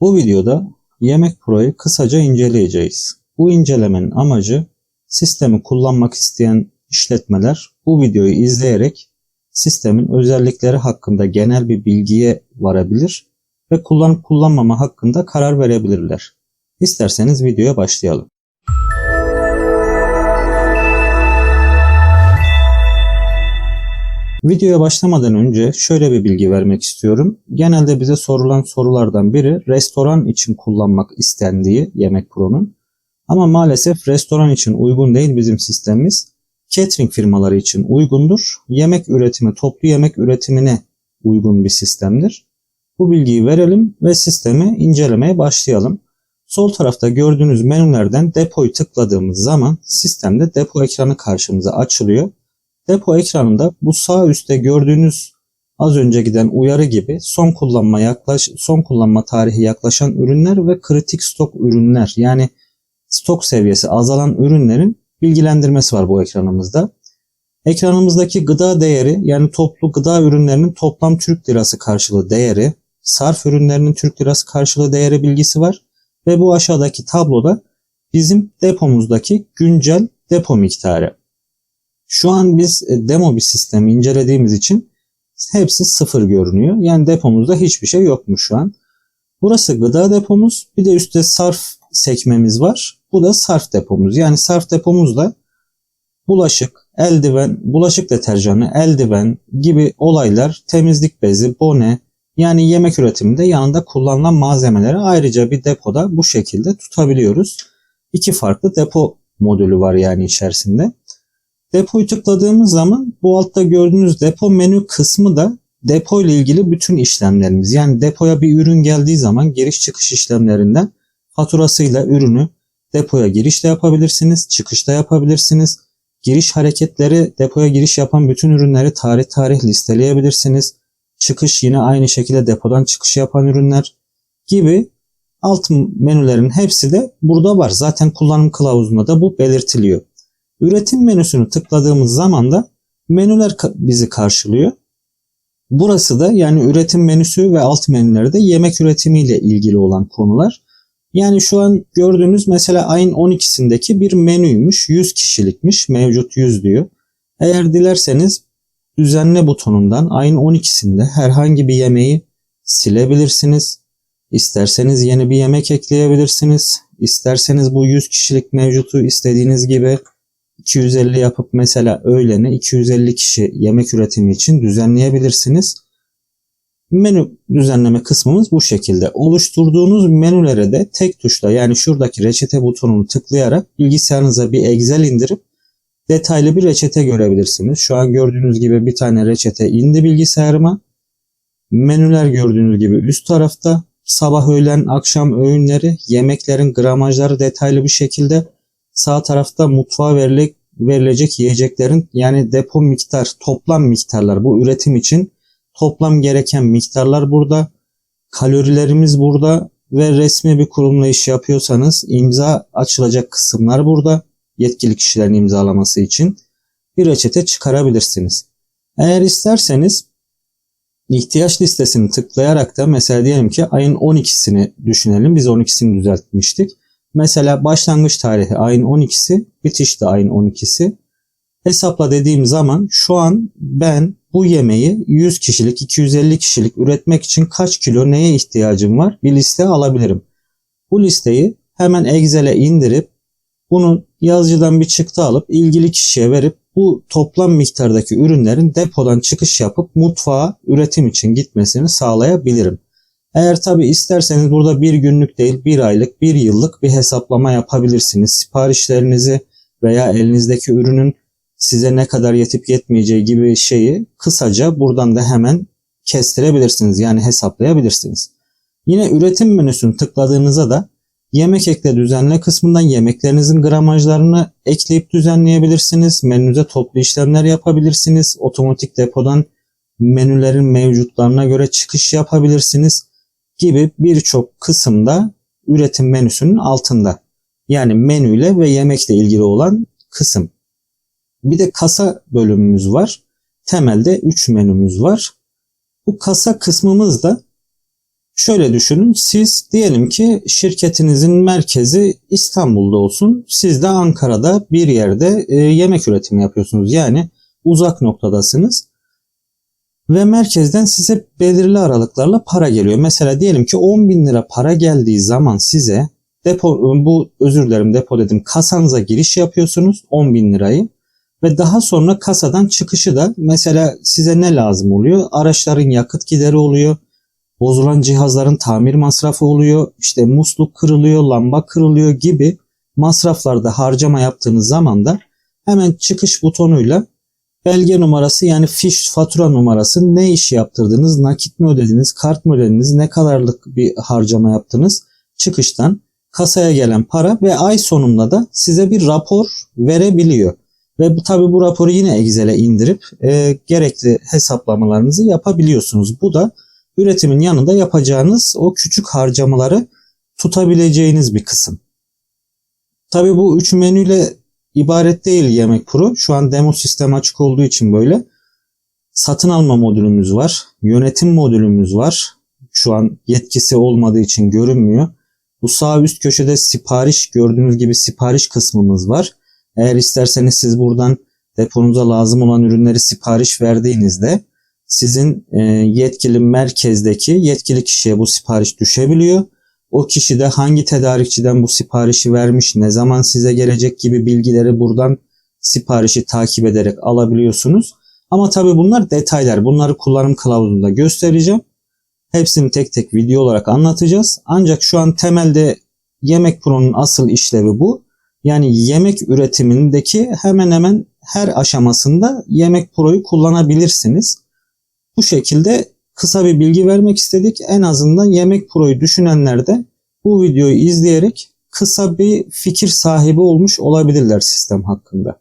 Bu videoda Yemek Pro'yu kısaca inceleyeceğiz. Bu incelemenin amacı sistemi kullanmak isteyen işletmeler bu videoyu izleyerek sistemin özellikleri hakkında genel bir bilgiye varabilir ve kullanıp kullanmama hakkında karar verebilirler. İsterseniz videoya başlayalım. Videoya başlamadan önce şöyle bir bilgi vermek istiyorum. Genelde bize sorulan sorulardan biri restoran için kullanmak istendiği Yemek Pro'nun. Ama maalesef restoran için uygun değil bizim sistemimiz. Catering firmaları için uygundur. Yemek üretimi, toplu yemek üretimine uygun bir sistemdir. Bu bilgiyi verelim ve sistemi incelemeye başlayalım. Sol tarafta gördüğünüz menülerden depoyu tıkladığımız zaman sistemde depo ekranı karşımıza açılıyor. Depo ekranında bu sağ üstte gördüğünüz az önce giden uyarı gibi son kullanma yaklaş son kullanma tarihi yaklaşan ürünler ve kritik stok ürünler yani stok seviyesi azalan ürünlerin bilgilendirmesi var bu ekranımızda. Ekranımızdaki gıda değeri yani toplu gıda ürünlerinin toplam Türk lirası karşılığı değeri, sarf ürünlerinin Türk lirası karşılığı değeri bilgisi var ve bu aşağıdaki tabloda bizim depomuzdaki güncel depo miktarı. Şu an biz e, demo bir sistemi incelediğimiz için hepsi sıfır görünüyor. Yani depomuzda hiçbir şey yokmuş şu an. Burası gıda depomuz. Bir de üstte sarf sekmemiz var. Bu da sarf depomuz. Yani sarf depomuzda bulaşık, eldiven, bulaşık deterjanı, eldiven gibi olaylar, temizlik bezi, bone, yani yemek üretiminde yanında kullanılan malzemeleri ayrıca bir depoda bu şekilde tutabiliyoruz. İki farklı depo modülü var yani içerisinde. Depoyu tıkladığımız zaman bu altta gördüğünüz depo menü kısmı da depo ile ilgili bütün işlemlerimiz. Yani depoya bir ürün geldiği zaman giriş çıkış işlemlerinden faturasıyla ürünü depoya girişte yapabilirsiniz, çıkışta yapabilirsiniz. Giriş hareketleri depoya giriş yapan bütün ürünleri tarih tarih listeleyebilirsiniz. Çıkış yine aynı şekilde depodan çıkış yapan ürünler gibi alt menülerin hepsi de burada var. Zaten kullanım kılavuzunda da bu belirtiliyor. Üretim menüsünü tıkladığımız zaman da menüler bizi karşılıyor. Burası da yani üretim menüsü ve alt menülerde yemek üretimiyle ilgili olan konular. Yani şu an gördüğünüz mesela ayın 12'sindeki bir menüymüş. 100 kişilikmiş. Mevcut 100 diyor. Eğer dilerseniz düzenle butonundan ayın 12'sinde herhangi bir yemeği silebilirsiniz. İsterseniz yeni bir yemek ekleyebilirsiniz. İsterseniz bu 100 kişilik mevcutu istediğiniz gibi 250 yapıp mesela öğlene 250 kişi yemek üretimi için düzenleyebilirsiniz. Menü düzenleme kısmımız bu şekilde. Oluşturduğunuz menülere de tek tuşla yani şuradaki reçete butonunu tıklayarak bilgisayarınıza bir Excel indirip detaylı bir reçete görebilirsiniz. Şu an gördüğünüz gibi bir tane reçete indi bilgisayarıma. Menüler gördüğünüz gibi üst tarafta sabah öğlen akşam öğünleri yemeklerin gramajları detaylı bir şekilde Sağ tarafta mutfağa verilecek, verilecek yiyeceklerin yani depo miktar, toplam miktarlar bu üretim için toplam gereken miktarlar burada. Kalorilerimiz burada ve resmi bir kurumla iş yapıyorsanız imza açılacak kısımlar burada. Yetkili kişilerin imzalaması için bir reçete çıkarabilirsiniz. Eğer isterseniz ihtiyaç listesini tıklayarak da mesela diyelim ki ayın 12'sini düşünelim. Biz 12'sini düzeltmiştik. Mesela başlangıç tarihi ayın 12'si, bitiş de ayın 12'si. Hesapla dediğim zaman şu an ben bu yemeği 100 kişilik, 250 kişilik üretmek için kaç kilo neye ihtiyacım var bir liste alabilirim. Bu listeyi hemen Excel'e indirip bunu yazıcıdan bir çıktı alıp ilgili kişiye verip bu toplam miktardaki ürünlerin depodan çıkış yapıp mutfağa üretim için gitmesini sağlayabilirim. Eğer tabi isterseniz burada bir günlük değil bir aylık bir yıllık bir hesaplama yapabilirsiniz. Siparişlerinizi veya elinizdeki ürünün size ne kadar yetip yetmeyeceği gibi şeyi kısaca buradan da hemen kestirebilirsiniz. Yani hesaplayabilirsiniz. Yine üretim menüsünü tıkladığınızda da yemek ekle düzenle kısmından yemeklerinizin gramajlarını ekleyip düzenleyebilirsiniz. Menünüze toplu işlemler yapabilirsiniz. Otomatik depodan menülerin mevcutlarına göre çıkış yapabilirsiniz gibi birçok kısımda üretim menüsünün altında. Yani menüyle ve yemekle ilgili olan kısım. Bir de kasa bölümümüz var. Temelde 3 menümüz var. Bu kasa kısmımız da Şöyle düşünün siz diyelim ki şirketinizin merkezi İstanbul'da olsun. Siz de Ankara'da bir yerde e, yemek üretimi yapıyorsunuz. Yani uzak noktadasınız. Ve merkezden size belirli aralıklarla para geliyor. Mesela diyelim ki 10 bin lira para geldiği zaman size depo, bu özür dilerim depo dedim kasanıza giriş yapıyorsunuz 10 bin lirayı. Ve daha sonra kasadan çıkışı da mesela size ne lazım oluyor? Araçların yakıt gideri oluyor bozulan cihazların tamir masrafı oluyor, işte musluk kırılıyor, lamba kırılıyor gibi masraflarda harcama yaptığınız zaman da hemen çıkış butonuyla belge numarası yani fiş fatura numarası ne iş yaptırdınız, nakit mi ödediniz, kart mı ödediniz, ne kadarlık bir harcama yaptınız çıkıştan kasaya gelen para ve ay sonunda da size bir rapor verebiliyor. Ve tabi bu raporu yine Excel'e indirip e, gerekli hesaplamalarınızı yapabiliyorsunuz. Bu da üretimin yanında yapacağınız o küçük harcamaları tutabileceğiniz bir kısım. Tabi bu üç menüyle ibaret değil Yemek Pro. Şu an demo sistem açık olduğu için böyle. Satın alma modülümüz var. Yönetim modülümüz var. Şu an yetkisi olmadığı için görünmüyor. Bu sağ üst köşede sipariş gördüğünüz gibi sipariş kısmımız var. Eğer isterseniz siz buradan deponuza lazım olan ürünleri sipariş verdiğinizde sizin e, yetkili merkezdeki yetkili kişiye bu sipariş düşebiliyor. O kişi de hangi tedarikçiden bu siparişi vermiş, ne zaman size gelecek gibi bilgileri buradan siparişi takip ederek alabiliyorsunuz. Ama tabi bunlar detaylar. Bunları kullanım kılavuzunda göstereceğim. Hepsini tek tek video olarak anlatacağız. Ancak şu an temelde Yemek Pro'nun asıl işlevi bu. Yani yemek üretimindeki hemen hemen her aşamasında Yemek Pro'yu kullanabilirsiniz. Bu şekilde kısa bir bilgi vermek istedik. En azından Yemek Pro'yu düşünenler de bu videoyu izleyerek kısa bir fikir sahibi olmuş olabilirler sistem hakkında.